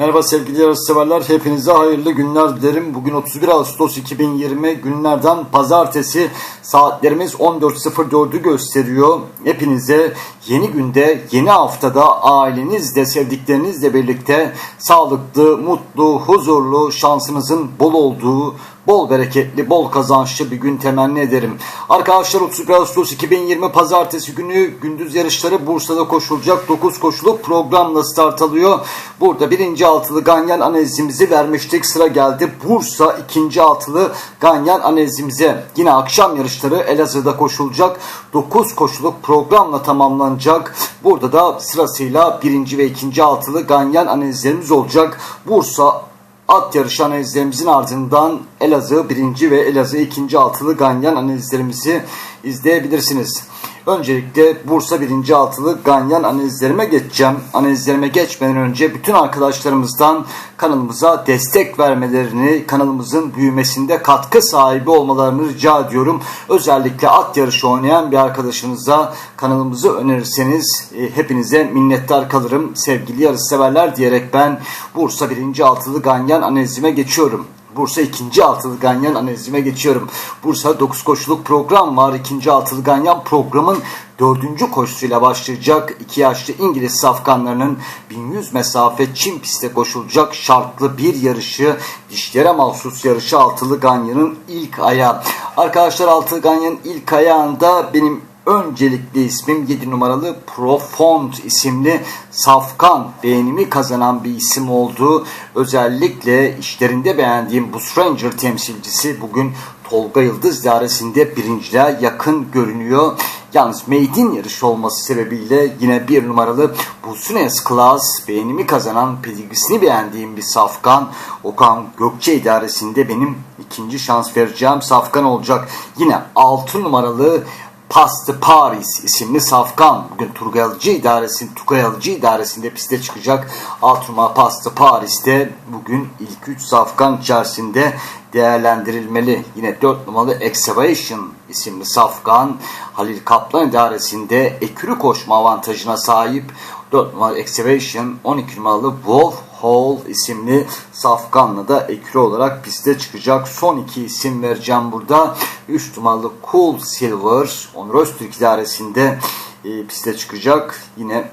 Merhaba sevgili yarış severler. Hepinize hayırlı günler dilerim. Bugün 31 Ağustos 2020 günlerden pazartesi saatlerimiz 14.04'ü gösteriyor. Hepinize yeni günde, yeni haftada ailenizle, sevdiklerinizle birlikte sağlıklı, mutlu, huzurlu, şansınızın bol olduğu, bol bereketli, bol kazançlı bir gün temenni ederim. Arkadaşlar 31 Ağustos 2020 Pazartesi günü gündüz yarışları Bursa'da koşulacak 9 koşuluk programla start alıyor. Burada birinci altılı Ganyan analizimizi vermiştik. Sıra geldi Bursa ikinci altılı Ganyan analizimize. Yine akşam yarışları Elazığ'da koşulacak. 9 koşuluk programla tamamlanacak. Burada da sırasıyla birinci ve ikinci altılı Ganyan analizlerimiz olacak. Bursa At yarışı analizlerimizin ardından Elazığ 1. ve Elazığ 2. altılı Ganyan analizlerimizi izleyebilirsiniz. Öncelikle Bursa 1. altılı Ganyan analizlerime geçeceğim. Analizlerime geçmeden önce bütün arkadaşlarımızdan kanalımıza destek vermelerini, kanalımızın büyümesinde katkı sahibi olmalarını rica ediyorum. Özellikle at yarışı oynayan bir arkadaşınıza kanalımızı önerirseniz e, hepinize minnettar kalırım. Sevgili yarış severler diyerek ben Bursa 1. altılı Ganyan analizime geçiyorum. Bursa 2. altılı ganyan analizime geçiyorum. Bursa 9 koşuluk program var. 2. altılı ganyan programın 4. koşusuyla başlayacak. 2 yaşlı İngiliz safkanlarının 1100 mesafe Çin pistte koşulacak şartlı bir yarışı. Dişlere mahsus yarışı altılı ganyanın ilk ayağı. Arkadaşlar altılı ganyanın ilk ayağında benim öncelikli ismim 7 numaralı Profond isimli safkan beğenimi kazanan bir isim oldu. Özellikle işlerinde beğendiğim bu Stranger temsilcisi bugün Tolga Yıldız dairesinde birinciliğe yakın görünüyor. Yalnız maiden yarışı olması sebebiyle yine bir numaralı Busunes Class beğenimi kazanan pedigrisini beğendiğim bir safkan. Okan Gökçe idaresinde benim ikinci şans vereceğim safkan olacak. Yine 6 numaralı Pastı Paris isimli safkan bugün Turgayalıcı idaresinin Tugayalıcı idaresinde piste çıkacak. Altruma Pastı Paris'te bugün ilk 3 safkan içerisinde değerlendirilmeli. Yine 4 numaralı Excavation isimli safkan Halil Kaplan idaresinde ekürü koşma avantajına sahip 4 numaralı Excavation 12 numaralı Wolf Hall isimli safkanla da ekürü olarak piste çıkacak. Son iki isim vereceğim burada. 3 numaralı Cool Silver Onur Öztürk idaresinde e, piste çıkacak. Yine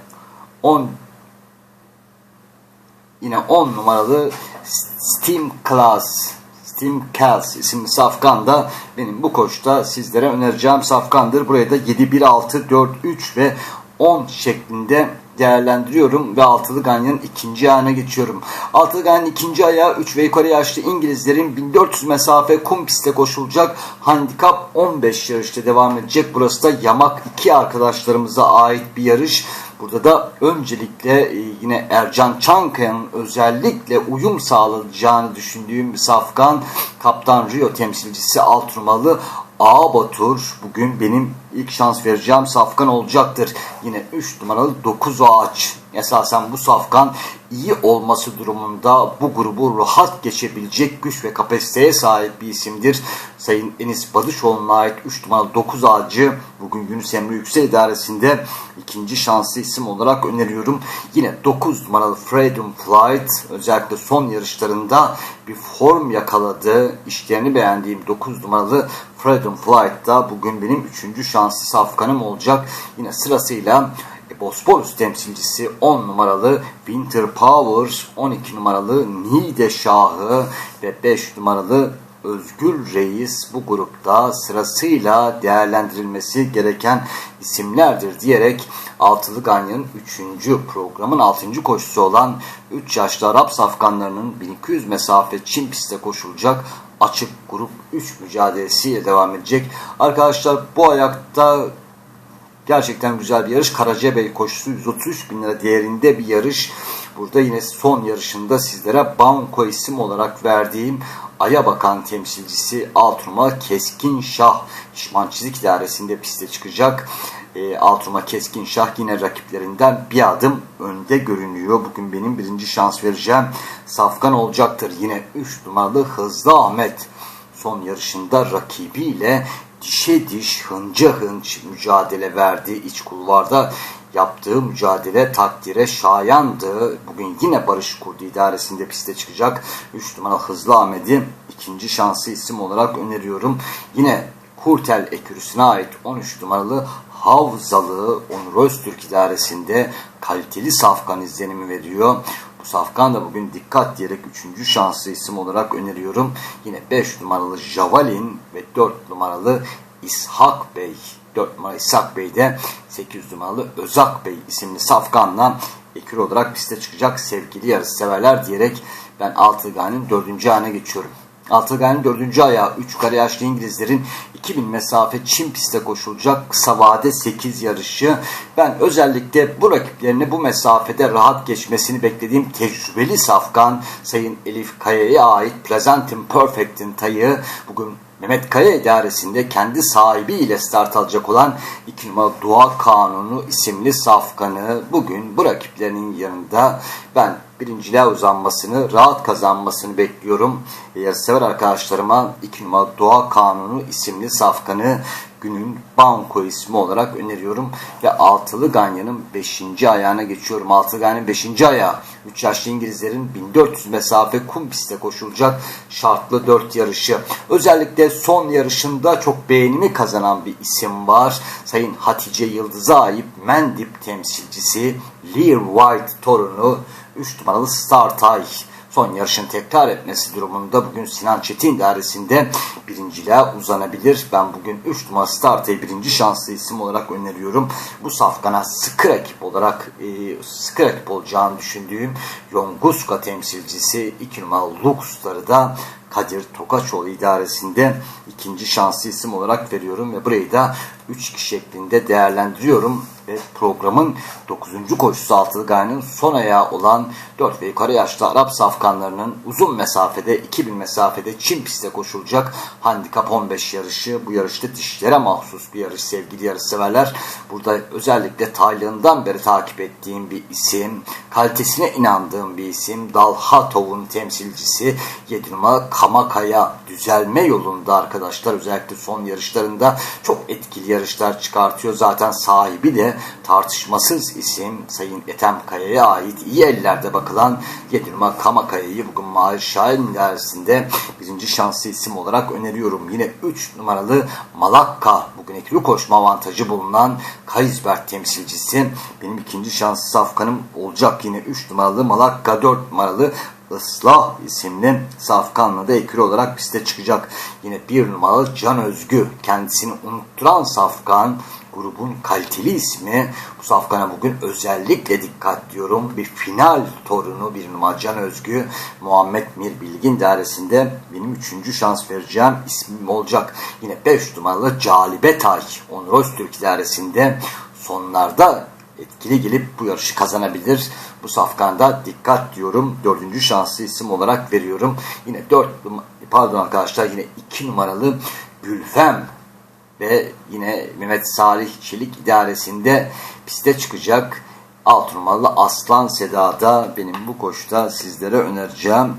10 yine 10 numaralı Steam Class Steam Kels isimli safkan da benim bu koşta sizlere önereceğim safkandır. Buraya da 7, 1, 6, 4, 3 ve 10 şeklinde değerlendiriyorum ve altılı ganyanın ikinci ayağına geçiyorum. Altılı ganyanın ikinci ayağı 3 ve yukarı yaşlı İngilizlerin 1400 mesafe kum pistte koşulacak. Handikap 15 yarışta devam edecek. Burası da yamak 2 arkadaşlarımıza ait bir yarış. Burada da öncelikle e, yine Ercan Çankaya'nın özellikle uyum sağlayacağını düşündüğüm bir safkan Kaptan Rio temsilcisi Alturmalı A Batur bugün benim ilk şans vereceğim safkan olacaktır. Yine 3 numaralı 9 ağaç. Esasen bu safkan iyi olması durumunda bu grubu rahat geçebilecek güç ve kapasiteye sahip bir isimdir. Sayın Enis Badışoğlu'na ait 3 numaralı 9 ağacı bugün Yunus Emre Yüksel İdaresi'nde ikinci şanslı isim olarak öneriyorum. Yine 9 numaralı Freedom Flight özellikle son yarışlarında bir form yakaladı. İşlerini beğendiğim 9 numaralı Freedom Flight'ta bugün benim 3. şanslı safkanım olacak. Yine sırasıyla Bosporus temsilcisi 10 numaralı Winter Power, 12 numaralı Nide Şahı ve 5 numaralı Özgür Reis bu grupta sırasıyla değerlendirilmesi gereken isimlerdir diyerek Altılı Ganyan'ın 3. programın 6. koşusu olan 3 yaşlı Arap safkanlarının 1200 mesafe Çin pistte koşulacak açık grup 3 mücadelesiyle devam edecek. Arkadaşlar bu ayakta Gerçekten güzel bir yarış. Karacabey koşusu 133 bin lira değerinde bir yarış. Burada yine son yarışında sizlere Banko isim olarak verdiğim Aya Bakan temsilcisi Altruma Keskin Şah Şişman Çizik İdaresi'nde piste çıkacak. E, Altruma Keskin Şah yine rakiplerinden bir adım önde görünüyor. Bugün benim birinci şans vereceğim Safkan olacaktır. Yine 3 numaralı Hızlı Ahmet son yarışında rakibiyle dişe diş, hınca hınç mücadele verdi iç kulvarda. yaptığı mücadele takdire şayandı. Bugün yine Barış Kurdu idaresinde piste çıkacak. 3 numara Hızlı Ahmet'i ikinci şansı isim olarak öneriyorum. Yine Kurtel ekürüsüne ait 13 numaralı Havzalı Onur Öztürk idaresinde kaliteli safkan izlenimi veriyor. Safkan da bugün dikkat diyerek 3. şanslı isim olarak öneriyorum. Yine 5 numaralı Javalin ve 4 numaralı İshak Bey. 4 numaralı İshak Bey de 8 numaralı Özak Bey isimli safkanla ekür olarak piste çıkacak sevgili yarış severler diyerek ben Altıgan'ın 4. ayına geçiyorum. Altıgan'ın 4. ayağı 3 yukarı yaşlı İngilizlerin 2000 mesafe Çin pistte koşulacak kısa vade 8 yarışı. Ben özellikle bu rakiplerini bu mesafede rahat geçmesini beklediğim tecrübeli safkan Sayın Elif Kaya'ya ait Pleasantin Perfect'in tayı bugün Mehmet Kaya idaresinde kendi sahibiyle start alacak olan 2 numaralı Dua Kanunu isimli safkanı bugün bu rakiplerinin yanında ben birinciliğe uzanmasını, rahat kazanmasını bekliyorum. Yarışsever arkadaşlarıma 2 numaralı Doğa Kanunu isimli safkanı günün banko ismi olarak öneriyorum. Ve altılı ganyanın 5. ayağına geçiyorum. Altılı ganyanın 5. ayağı 3 yaşlı İngilizlerin 1400 mesafe kum pistte koşulacak şartlı 4 yarışı. Özellikle son yarışında çok beğenimi kazanan bir isim var. Sayın Hatice Yıldız'a ait Mendip temsilcisi Lear White torunu 3 numaralı Star Tay son yarışın tekrar etmesi durumunda bugün Sinan Çetin dairesinde birinciliğe uzanabilir. Ben bugün 3 numara Start'ı birinci şanslı isim olarak öneriyorum. Bu safkana sıkı rakip olarak e, sıkı rakip olacağını düşündüğüm Yonguska temsilcisi 2 numara Lux'ları da Kadir Tokaçoğlu idaresinde ikinci şanslı isim olarak veriyorum ve burayı da 3 kişi şeklinde değerlendiriyorum ve programın 9. koşusu altılı gayenin son ayağı olan 4 ve yukarı yaşlı Arap safkanlarının uzun mesafede 2000 mesafede Çin pistte koşulacak handikap 15 yarışı. Bu yarışta dişlere mahsus bir yarış sevgili yarış severler. Burada özellikle Tayland'dan beri takip ettiğim bir isim, kalitesine inandığım bir isim. Dalhatov'un temsilcisi 7 numara Kamakaya düzelme yolunda arkadaşlar özellikle son yarışlarında çok etkili yarışlar çıkartıyor. Zaten sahibi de tartışmasız isim Sayın Ethem Kaya'ya ait iyi ellerde bakılan 7 numara Kamakaya'yı bugün Mahir Şahin dersinde birinci şanslı isim olarak öneriyorum. Yine 3 numaralı Malakka bugün ekli koşma avantajı bulunan Kaysberg temsilcisi benim ikinci şanslı safkanım olacak. Yine 3 numaralı Malakka 4 numaralı Islah isimli safkanla da ekür olarak piste çıkacak. Yine bir numaralı Can Özgü kendisini unutturan safkan grubun kaliteli ismi. Bu safkana bugün özellikle dikkat diyorum. Bir final torunu bir numara Can Özgü Muhammed Mir Bilgin dairesinde benim üçüncü şans vereceğim ismim olacak. Yine 5 numaralı Calibe Tay Onur Öztürk dairesinde sonlarda etkili gelip bu yarışı kazanabilir. Bu safkanda dikkat diyorum. Dördüncü şanslı isim olarak veriyorum. Yine dört pardon arkadaşlar yine iki numaralı Gülfem ve yine Mehmet Salih Çelik idaresinde piste çıkacak. Alt numaralı Aslan Seda'da benim bu koşuda sizlere önereceğim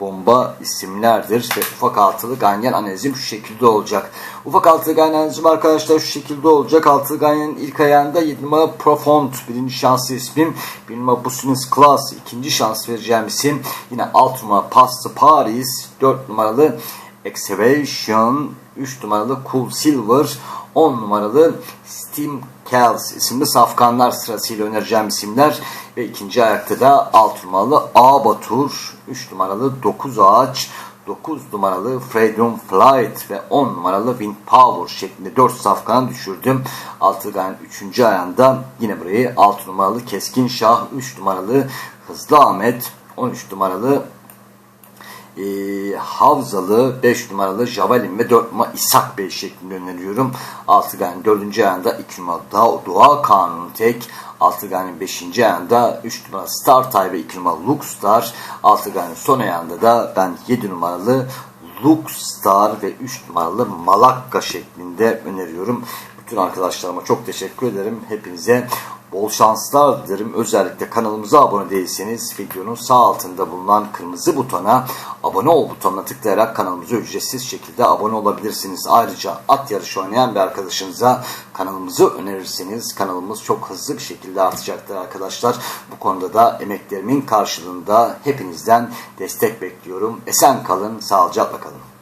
bomba isimlerdir ve ufak altılı ganyan analizim şu şekilde olacak. Ufak altılı ganyan analizim arkadaşlar şu şekilde olacak. Altılı ganyanın ilk ayağında 7 numara Profond birinci şanslı ismim. 1 numara Business Class ikinci şans vereceğim isim. Yine alt numara Pasta Paris 4 numaralı Excavation 3 numaralı Cool Silver 10 numaralı Steam Kells isimli safkanlar sırasıyla önereceğim isimler ve ikinci ayakta da 6 numaralı A Batur 3 numaralı 9 Ağaç 9 numaralı Freedom Flight ve 10 numaralı Wind Power şeklinde 4 safkan düşürdüm. 6 gan 3. ayağında yine burayı 6 numaralı Keskin Şah, 3 numaralı Hızlı Ahmet, 13 numaralı e, Havzalı 5 numaralı Javelin ve 4 numara İshak Bey şeklinde öneriyorum. Altıgan'ın 4. ayağında 2 numaralı Doğa Kanunu tek. Altıgan'ın 5. ayağında 3 numaralı Star Tay ve 2 numaralı Lux Star. Altıgan'ın son ayağında da ben 7 numaralı Lux Star ve 3 numaralı Malakka şeklinde öneriyorum. Bütün arkadaşlarıma çok teşekkür ederim. Hepinize bol şanslar dilerim. Özellikle kanalımıza abone değilseniz videonun sağ altında bulunan kırmızı butona abone ol butonuna tıklayarak kanalımıza ücretsiz şekilde abone olabilirsiniz. Ayrıca at yarışı oynayan bir arkadaşınıza kanalımızı önerirseniz kanalımız çok hızlı bir şekilde artacaktır arkadaşlar. Bu konuda da emeklerimin karşılığında hepinizden destek bekliyorum. Esen kalın, sağlıcakla kalın.